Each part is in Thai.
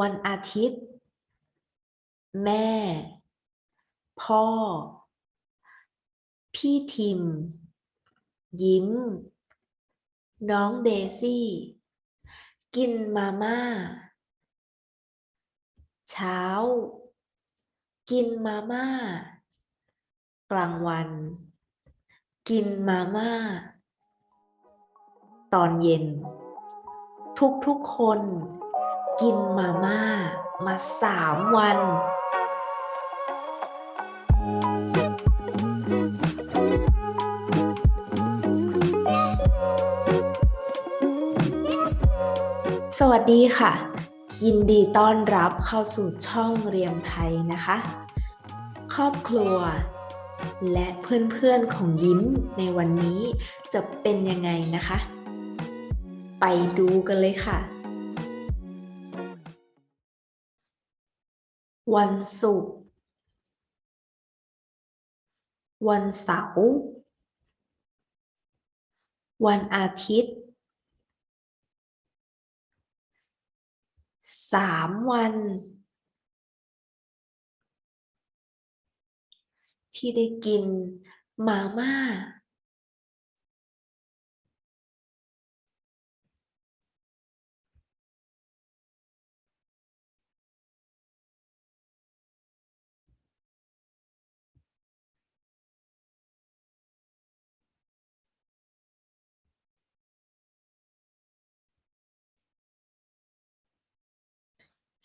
วันอาทิตย์ แม่ พ่อ พี่ทิม ยิ้ม น้องเดซี่ กินมาม่า เช้า กินมาม่า กลางวัน กินมาม่า ตอนเย็น ทุกๆคน กินมาม่ามาสามวัน สวัสดีค่ะ ยินดีต้อนรับเข้าสู่ช่องเรียมไทยนะคะ ครอบครัวและเพื่อนๆของยิ้มในวันนี้จะเป็นยังไงนะคะ ไปดูกันเลยค่ะ วันศุกร์ วันเสาร์ วันอาทิตย์ สามวัน ที่ได้กินมาม่า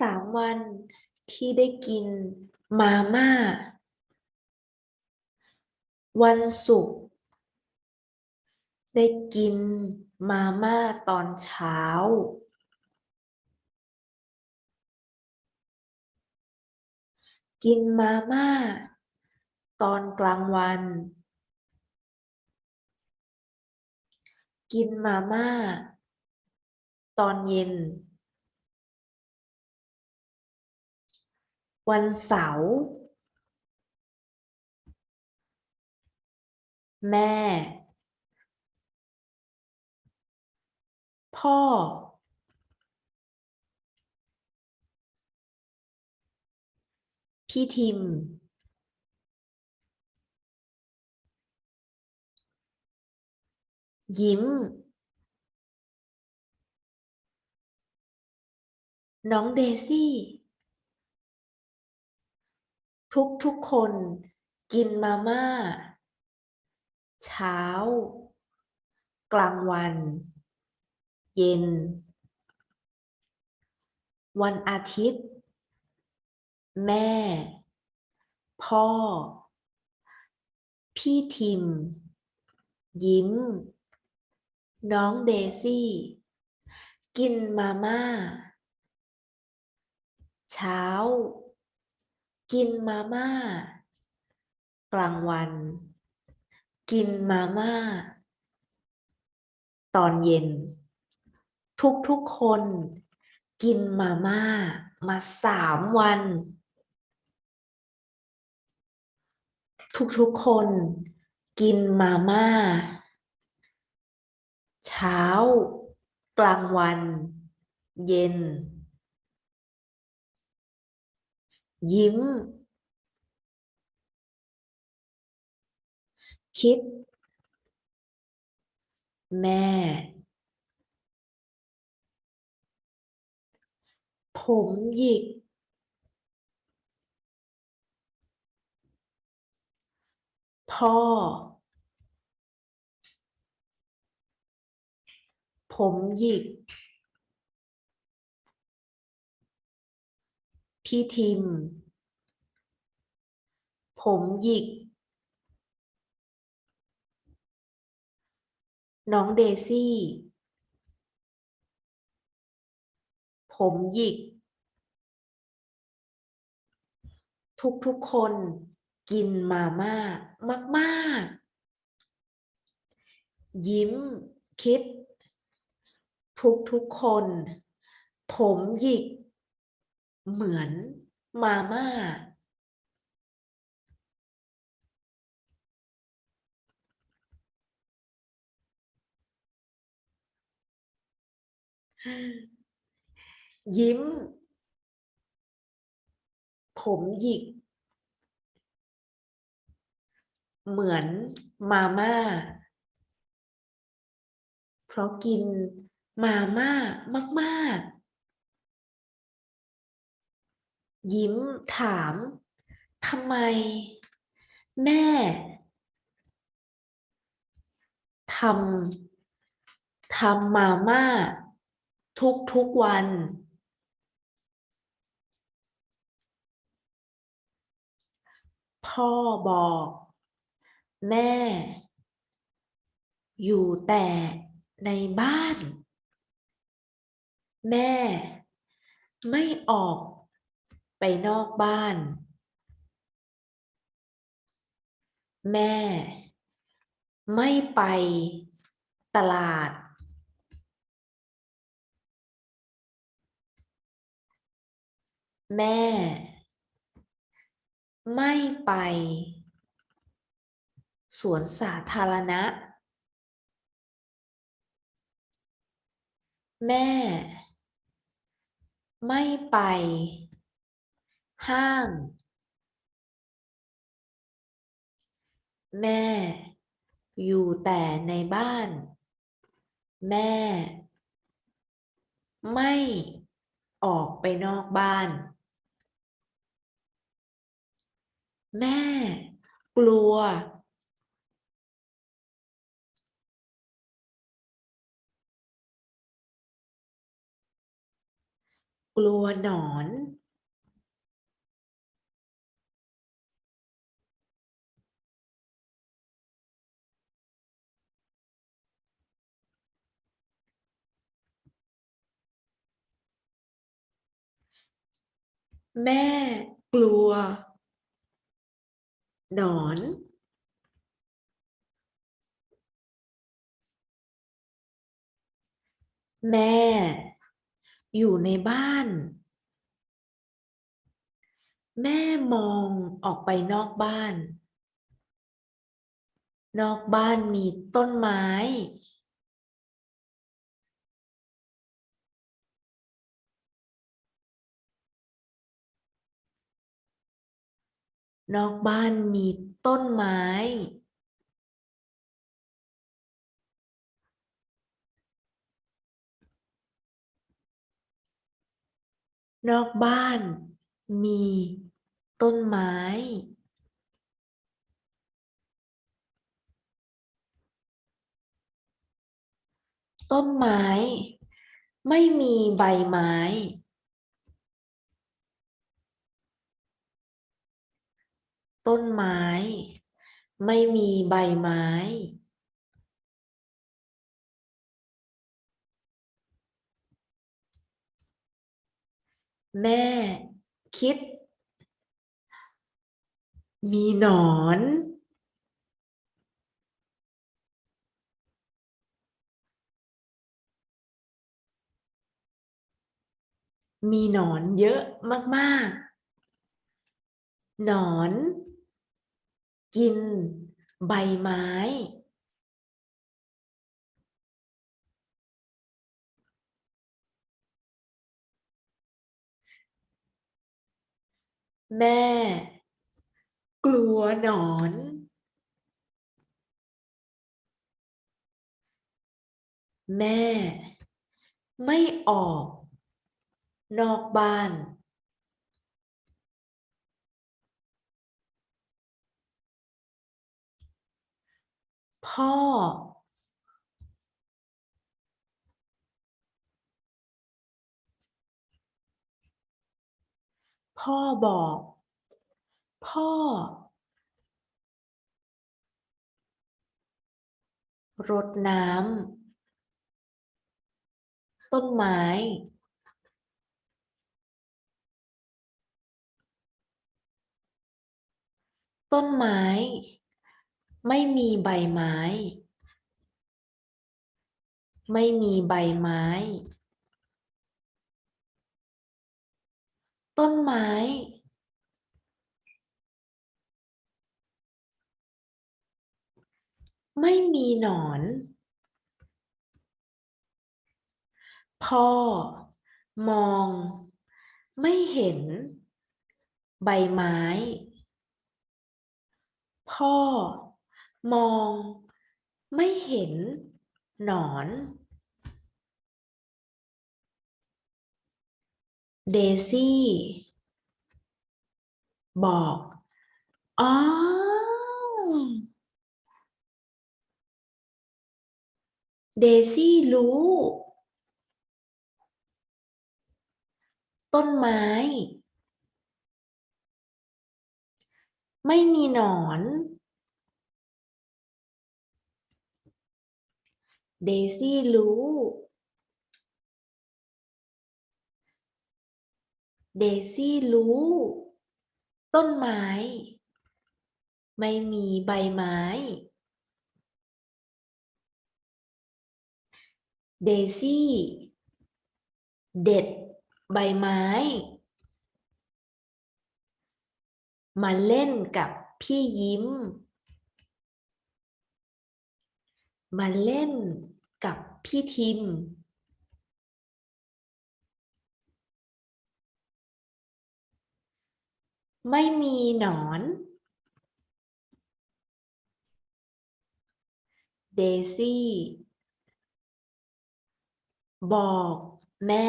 สามวันที่ได้กินมาม่า วันศุกร์ได้กินมาม่าตอนเช้า กินมาม่า ตอนกลางวัน กินมาม่า ตอนเย็น วันเสาร์แม่ พ่อ พี่ทิม ยิ้ม น้องเดซี่ ทุกทุกๆคนกินมาม่า เช้า กลางวัน เย็น วันอาทิตย์ แม่ พ่อ พี่ทิม ยิ้ม น้องเดซี่ กินมาม่า เช้า กินมาม่า กลางวัน กินมาม่า ตอนเย็น ทุกๆคน กินมาม่า มาสามวัน ทุกๆคน กินมาม่า เช้า กลางวัน เย็น ยิ้ม คิด แม่ ผมหยิก พ่อ ผมหยิก พี่ทิม ผมหยิก น้องเดซี่ ผมหยิก ทุกๆคนกินมาม่ามาก ๆ ยิ้มคิด ทุกๆคน ผมหยิก เหมือนมาม่า ยิ้ม ผมหยิก เหมือนมาม่า เพราะกินมาม่ามาก ๆ ยิ้มถามทำไม แม่ทำทำมาม่า ทุกทุกวัน พ่อบอก แม่ อยู่แต่ในบ้าน แม่ไม่ออก ไปนอกบ้าน แม่ ไม่ไปตลาด แม่ ไม่ไป สวนสาธารณะ แม่ ไม่ไป ห้าง แม่ อยู่แต่ในบ้าน แม่ ไม่ออกไปนอกบ้าน แม่ กลัว กลัวหนอน แม่กลัว หนอน แม่ อยู่ในบ้าน แม่มองออกไปนอกบ้าน นอกบ้านมีต้นไม้ นอกบ้านมีต้นไม้ นอกบ้านมีต้นไม้ ต้นไม้ ไม่มีใบไม้ ต้นไม้ ไม่มีใบไม้ แม่คิด มีหนอน มีหนอนเยอะมาก ๆ หนอน กิน ใบไม้ แม่ กลัวหนอน แม่ ไม่ออก นอกบ้าน พ่อ พ่อบอก พ่อ รดน้ำต้นไม้ ต้นไม้ ไม่มีใบไม้ ไม่มีใบไม้ ต้นไม้ ไม่มีหนอน พ่อ มอง ไม่เห็น ใบไม้ พ่อ มองไม่เห็นหนอน เดซี่ บอก อ๋อ เดซี่รู้ ต้นไม้ ไม่มีหนอน เดซี่รู้ เดซี่รู้ ต้นไม้ ไม่มีใบไม้ เดซี่ เด็ด ใบไม้ มาเล่นกับพี่ยิ้ม มาเล่น กับพี่ทิม ไม่มีหนอน เดซี่ บอกแม่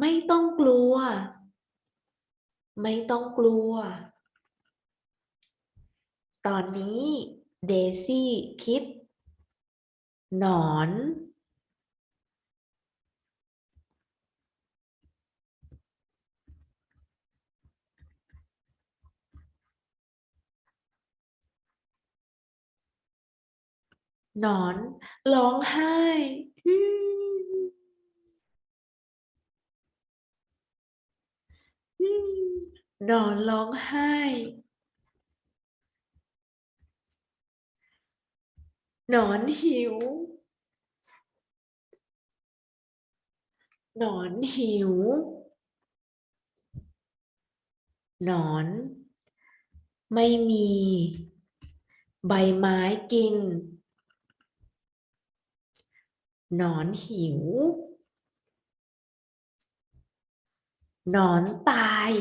ไม่ต้องกลัว ไม่ต้องกลัว ตอนนี้เดซี่คิด หนอน หนอนร้องไห้นอนร้องไห้ หนอนหิว หนอนหิว หนอน ไม่มี ใบไม้กิน หนอนหิว หนอนตาย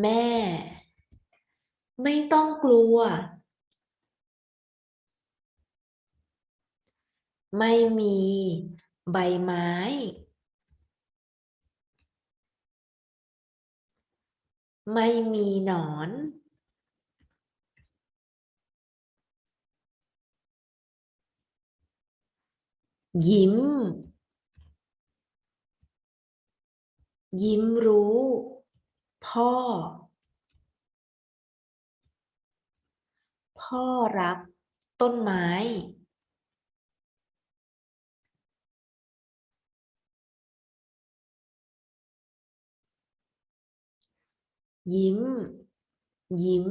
แม่ ไม่ต้องกลัว ไม่มีใบไม้ ไม่มีหนอน ยิ้ม ยิ้มรู้ พ่อ พ่อรักต้นไม้ ยิ้ม ยิ้ม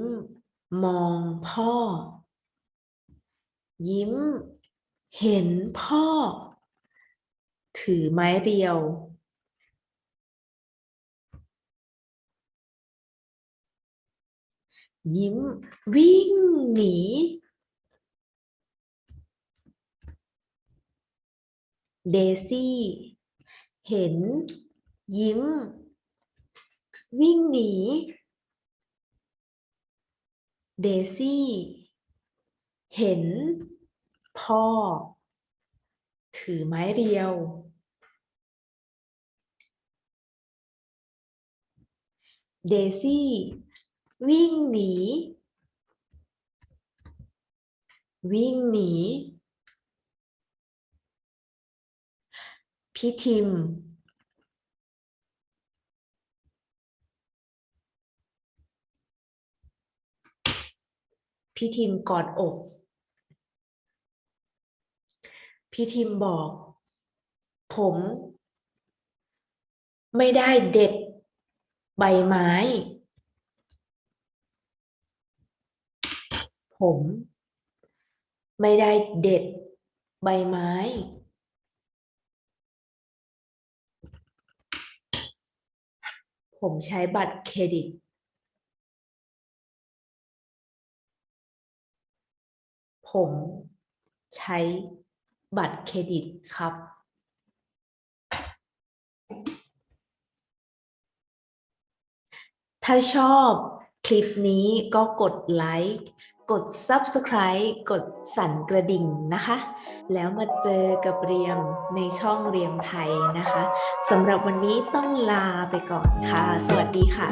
มองพ่อ ยิ้ม เห็นพ่อ ถือไม้เรียว ยิ้ม วิ่งหนีเดซี่ เห็น ยิ้ม วิ่งหนีเดซี่ เห็น พ่อ ถือไม้เรียว เดซี่ วิ่งหนี วิ่งหนี พี่ทิม พี่ทิมกอดอก พี่ทิมบอก ผม ไม่ได้เด็ด ใบไม้ ผม ไม่ได้เด็ดใบไม้ ผมใช้บัตรเครดิต ผมใช้บัตรเครดิตครับ ถ้าชอบคลิปนี้ก็กดไลค์ กด Subscribe กดสั่นกระดิ่งนะคะ แล้วมาเจอกับเรียมในช่องเรียมไทยนะคะสำหรับวันนี้ต้องลาไปก่อนค่ะ สวัสดีค่ะ